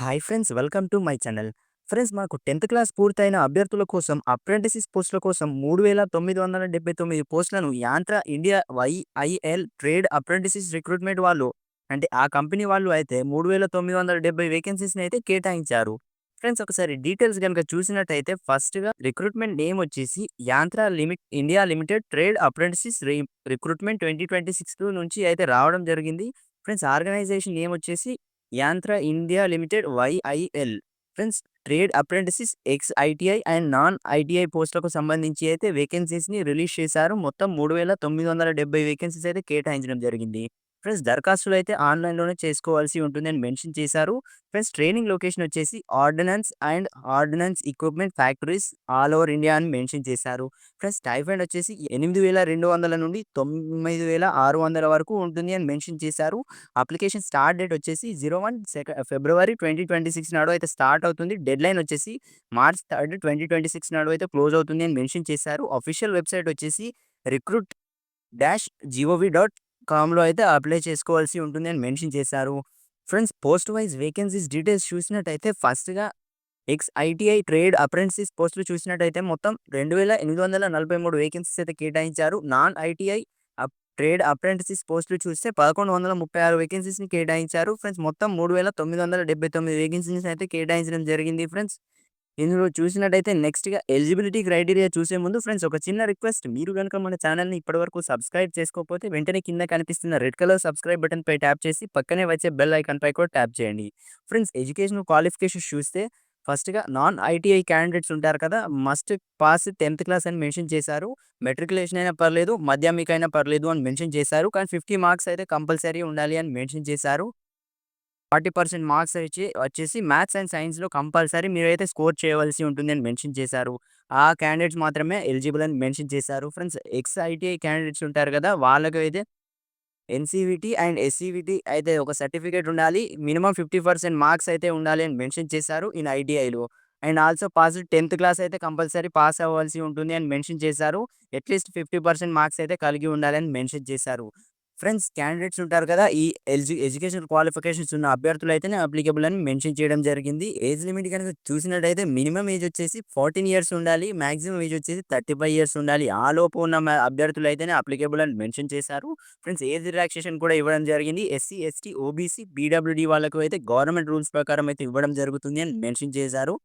Hi friends welcome to my channel. Friends మాకు tenth class పూర్తయిన అభ్యర్థుల కోసం అప్రెంటిసిస్ పోస్టుల కోసం మూడు వేల తొమ్మిది వందల డెబ్బై తొమ్మిది పోస్టులను Yantra India YIL trade apprentices recruitment వాళ్ళు అంటే ఆ కంపెనీ వాళ్ళు అయితే మూడు వేల తొమ్మిది వందల డెబ్బై వేకెన్సీస్ని అయితే కేటాయించారు. ఫ్రెండ్స్ ఒకసారి డీటెయిల్స్ కనుక చూసినట్టయితే ఫస్ట్గా రిక్రూట్మెంట్ నేమ్ వచ్చేసి Yantra limit India limited trade apprentices recruitment twenty twenty six నుంచి అయితే రావడం జరిగింది. ఫ్రెండ్స్ ఆర్గనైజేషన్ నేమ్ వచ్చేసి Yantra India limited YIL friends trade apprentices ex ITI and non ITI పోస్టులకు సంబంధించి అయితే వేకెన్సీస్ని రిలీజ్ చేశారు. మొత్తం మూడు వేల తొమ్మిది వందల డెబ్బై వేకెన్సీస్ అయితే కేటాయించడం జరిగింది. ఫ్రెండ్స్ దరఖాస్తులు అయితే ఆన్లైన్లోనే చేసుకోవాల్సి ఉంటుంది అని మెన్షన్ చేశారు. ఫ్రెండ్స్ ట్రైనింగ్ లొకేషన్ వచ్చేసి ordnance and ordnance equipment factories all over India అని మెన్షన్ చేశారు. ఫ్రెండ్స్ టైఫండ్ వచ్చేసి ఎనిమిది వేల రెండు వందల నుండి తొమ్మిది వేల ఆరు వందల వరకు ఉంటుంది అని మెన్షన్ చేశారు. అప్లికేషన్ స్టార్ట్ డేట్ వచ్చేసి zero one second February twenty twenty six నాడు అయితే స్టార్ట్ అవుతుంది. డెడ్ లైన్ వచ్చేసి March third twenty twenty six నాడు అయితే క్లోజ్ అవుతుంది అని మెన్షన్ చేశారు. అఫీషియల్ వెబ్సైట్ వచ్చేసి recruit dash G O V dot కామ్లో అయితే అప్లై చేసుకోవాల్సి ఉంటుంది అని మెన్షన్ చేశారు. Friends post wise vacancies details చూసినట్టయితే ఫస్ట్గా ఎక్స్ ఐటీఐ ట్రేడ్ అప్రెంటిసిస్ పోస్టులు చూసినట్టయితే మొత్తం రెండు వేల ఎనిమిది వందల నలభై మూడు వేకెన్సీస్ అయితే కేటాయించారు. నాన్ ఐటీఐ ట్రేడ్ అప్రెంటిసిస్ పోస్టులు చూస్తే పదకొండు వందల ముప్పై ఆరు వేకెన్సీస్ని కేటాయించారు. ఫ్రెండ్స్ మొత్తం మూడు వేల తొమ్మిది వందల డెబ్బై తొమ్మిది వేకెన్సీస్ అయితే కేటాయించడం జరిగింది ఫ్రెండ్స్. ఇందులో చూసినట్టయితే నెక్స్ట్గా ఎలిజిబిలిటీ క్రైటీరియా చూసే ముందు ఫ్రెండ్స్ ఒక చిన్న రిక్వెస్ట్. మీరు కనుక మన ఛానల్ని ఇప్పటివరకు సబ్స్క్రైబ్ చేసుకోకపోతే వెంటనే కింద కనిపిస్తున్న రెడ్ కలర్ సబ్స్క్రైబ్ బటన్పై ట్యాప్ చేసి పక్కనే వచ్చే బెల్ ఐకాన్పై కూడా ట్యాప్ చేయండి. ఫ్రెండ్స్ ఎడ్యుకేషన్ క్వాలిఫికేషన్స్ చూస్తే ఫస్ట్గా నాన్ ఐటీఐ క్యాండిడేట్స్ ఉంటారు కదా మస్ట్ పాస్ టెన్త్ క్లాస్ అని మెన్షన్ చేశారు. మెట్రికులేషన్ అయినా పర్లేదు మాధ్యమిక అయినా పర్లేదు అని మెన్షన్ చేశారు. కానీ ఫిఫ్టీ మార్క్స్ అయితే కంపల్సరీ ఉండాలి అని మెన్షన్ చేశారు. ఫార్టీ పర్సెంట్ మార్క్స్ వచ్చి వచ్చేసి మ్యాథ్స్ అండ్ సైన్స్లో కంపల్సరీ మీరైతే స్కోర్ చేయవలసి ఉంటుంది అని మెన్షన్ చేశారు. ఆ క్యాండిడేట్స్ మాత్రమే ఎలిజిబుల్ అని మెన్షన్ చేశారు. ఫ్రెండ్స్ ఎక్స్ ఐటీఐ క్యాండిడేట్స్ ఉంటారు కదా వాళ్ళకి అయితే ఎన్సీవిటీ అండ్ ఎస్సీవిటీ అయితే ఒక సర్టిఫికేట్ ఉండాలి. మినిమం ఫిఫ్టీ పర్సెంట్ మార్క్స్ అయితే ఉండాలి అని మెన్షన్ చేశారు in ఐటీఐలో and also pass tenth class అయితే కంపల్సరీ పాస్ అవ్వాల్సి ఉంటుంది అని మెన్షన్ చేశారు. అట్లీస్ట్ ఫిఫ్టీ పర్సెంట్ మార్క్స్ అయితే కలిగి ఉండాలని మెన్షన్ చేశారు. ఫ్రెండ్స్ క్యాండిడేట్స్ ఉంటారు కదా ఈ ఎల్జు ఎడ్యుకేషన్ క్వాలిఫికేషన్స్ ఉన్న అభ్యర్థులు అయితేనే అప్లికబుల్ అని మెన్షన్ చేయడం జరిగింది. ఏజ్ లిమిట్ కనుక చూసినట్టయితే మినిమం ఏజ్ వచ్చేసి ఫార్టీన్ ఇయర్స్ ఉండాలి మాక్సిమం ఏజ్ వచ్చేసి థర్టీ ఫైవ్ ఇయర్స్ ఉండాలి. ఆ లోపు ఉన్న అభ్యర్థులు అయితేనే అప్లికబుల్ అని మెన్షన్ చేశారు. ఫ్రెండ్స్ ఏజ్ రిలాక్సేషన్ కూడా ఇవ్వడం జరిగింది. ఎస్సీ ఎస్టీ ఓబీసీ బీడబ్ల్యూడీ వాళ్ళకు అయితే గవర్నమెంట్ రూల్స్ ప్రకారం అయితే ఇవ్వడం జరుగుతుంది అని మెన్షన్ చేశారు.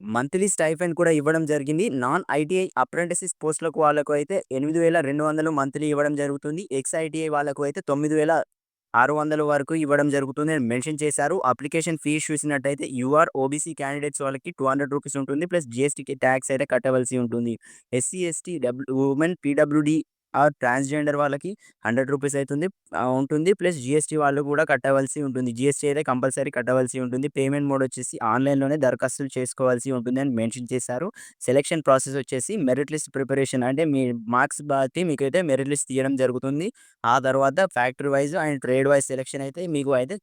మంత్లీ స్టైఫెండ్ కూడా ఇవ్వడం జరిగింది. నాన్ ఐటీఐ అప్రెంటిసిస్ పోస్టులకు వాళ్ళకు అయితే ఎనిమిది వేల రెండు వందలు మంత్లీ ఇవ్వడం జరుగుతుంది. ఎక్స్ ఐటీఐ వాళ్ళకు అయితే తొమ్మిది వేల ఆరు వందల వరకు ఇవ్వడం జరుగుతుంది అని మెన్షన్ చేశారు. అప్లికేషన్ ఫీజు చూసినట్టయితే యూఆర్ ఓబీసీ క్యాండిడేట్స్ వాళ్ళకి టూ హండ్రెడ్ రూపీస్ ఉంటుంది. ప్లస్ జిఎస్టీకి ట్యాక్స్ అయితే కట్టవలసి ఉంటుంది. SC ST W women PWD transgender వాళ్ళకి హండ్రెడ్ రూపీస్ అవుతుంది ఉంటుంది. ప్లస్ జిఎస్టీ వాళ్ళు కూడా కట్టవలసి ఉంటుంది. జిఎస్టీ అయితే కంపల్సరీ కట్టవలసి ఉంటుంది. పేమెంట్ మోడ్ వచ్చేసి ఆన్లైన్లోనే దరఖాస్తులు చేసుకోవాల్సి ఉంటుంది అని మెన్షన్ చేశారు. సెలెక్షన్ ప్రాసెస్ వచ్చేసి మెరిట్ లిస్ట్ ప్రిపరేషన్ అంటే మీ మార్క్స్ బట్టి మీకైతే మెరిట్ లిస్ట్ తీయడం జరుగుతుంది. ఆ తర్వాత factory wise and trade wise selection అయితే మీకు అయితే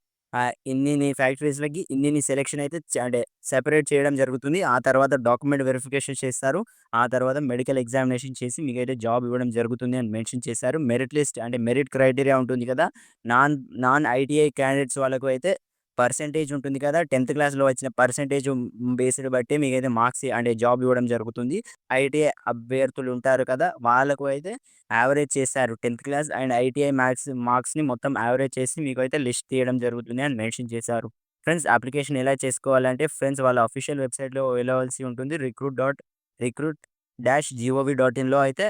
ఇన్ని నీ ఫ్యాక్టరీస్‌లకి ఇన్నిన్ని సెలెక్షన్ అయితే అంటే సెపరేట్ చేయడం జరుగుతుంది. ఆ తర్వాత డాక్యుమెంట్ వెరిఫికేషన్ చేస్తారు. ఆ తర్వాత మెడికల్ ఎగ్జామినేషన్ చేసి మీకైతే జాబ్ ఇవ్వడం జరుగుతుంది అని మెన్షన్ చేశారు. మెరిట్ లిస్ట్ అంటే మెరిట్ క్రైటీరియా ఉంటుంది కదా! నాన్ నాన్ ఐటీఐ క్యాండిడేట్స్ వాళ్ళకు అయితే పర్సెంటేజ్ ఉంటుంది కదా! 10థ్ క్లాస్‌లో వచ్చిన పర్సెంటేజ్ బేస్డ్ బట్టి మీకైతే మార్క్స్ అంటే జాబ్ ఇవ్వడం జరుగుతుంది. ఐటీఐ అభ్యర్థులు ఉంటారు కదా! వాళ్ళకు అయితే యావరేజ్ చేశారు. 10థ్ క్లాస్ అండ్ ఐటీఐ మ్యాథ్స్ మార్క్స్‌ని మొత్తం యావరేజ్ చేసి మీకు అయితే లిస్ట్ తీయడం జరుగుతుంది అని మెన్షన్ చేశారు. ఫ్రెండ్స్ అప్లికేషన్ ఎలా చేసుకోవాలంటే ఫ్రెండ్స్ వాళ్ళ అఫీషియల్ వెబ్‌సైట్‌లో వెళ్ళవలసి ఉంటుంది. Recruit dot recruit dash G O V dot ఇన్‌లో అయితే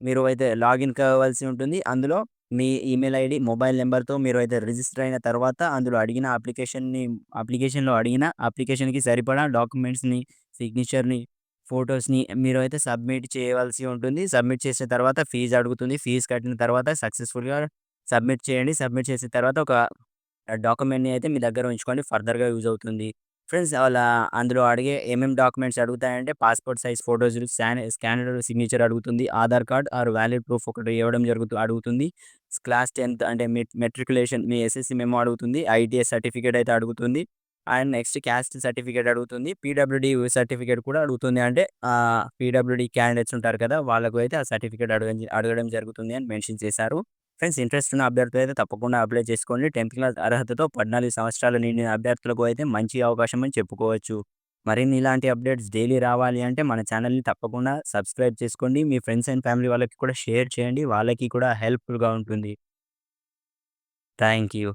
మీరు అయితే లాగిన్ కావాల్సి ఉంటుంది. అందులో మీ ఈమెయిల్ ఐడి మొబైల్ నెంబర్‌తో మీరు అయితే రిజిస్టర్ అయిన తర్వాత అందులో అడిగిన అప్లికేషన్‌ని అప్లికేషన్‌లో అడిగిన అప్లికేషన్‌కి సరిపడా డాక్యుమెంట్స్‌ని, సిగ్నేచర్‌ని, ఫోటోస్‌ని మీరు అయితే సబ్మిట్ చేయవలసి ఉంటుంది. సబ్మిట్ చేసిన తర్వాత ఫీజు అడుగుతుంది. ఫీజ్ కట్టిన తర్వాత సక్సెస్‌ఫుల్‌గా సబ్మిట్ చేయండి. సబ్మిట్ చేసిన తర్వాత ఒక డాక్యుమెంట్‌ని అయితే మీ దగ్గర ఉంచుకోండి. ఫర్దర్‌గా యూజ్ అవుతుంది. ఫ్రెండ్స్ వాళ్ళ అందులో అడిగే ఏమేమి documents అడుగుతాయంటే passport size photos, scan scanner signature అడుగుతుంది. Aadhaar card or valid proof ఒకటి ఇవ్వడం జరుగుతూ అడుగుతుంది. క్లాస్ 10థ్ అంటే మె మెట్రికులేషన్ మీ ఎస్ఎస్‌సి మెమో అడుగుతుంది. ఐటీఎస్ సర్టిఫికేట్ అయితే అడుగుతుంది. అండ్ నెక్స్ట్ క్యాస్ట్ సర్టిఫికేట్ అడుగుతుంది. పీడబ్ల్యూడీ సర్టిఫికేట్ కూడా అడుగుతుంది. అంటే ఆహ్, పీడబ్ల్యూడీ క్యాండిడేట్స్ ఉంటారు కదా! వాళ్ళకు అయితే ఆ సర్టిఫికేట్ అడగ అడగడం జరుగుతుంది అని మెన్షన్ చేశారు. ఫ్రెండ్స్ ఇంట్రెస్ట్ ఉన్న అభ్యర్థులు అయితే తప్పకుండా అప్లై చేసుకోండి. 10థ్ క్లాస్ అర్హతతో 14 సంవత్సరాలు నిండిన అభ్యర్థులకు అయితే మంచి అవకాశం అని చెప్పుకోవచ్చు. మరిన్ని ఇలాంటి అప్డేట్స్ డైలీ రావాలి అంటే మన ఛానల్‌ని తప్పకుండా సబ్స్క్రైబ్ చేసుకోండి. మీ ఫ్రెండ్స్ అండ్ ఫ్యామిలీ వాళ్ళకి కూడా షేర్ చేయండి. వాళ్ళకి కూడా హెల్ప్‌ఫుల్‌గా ఉంటుంది. Thank you.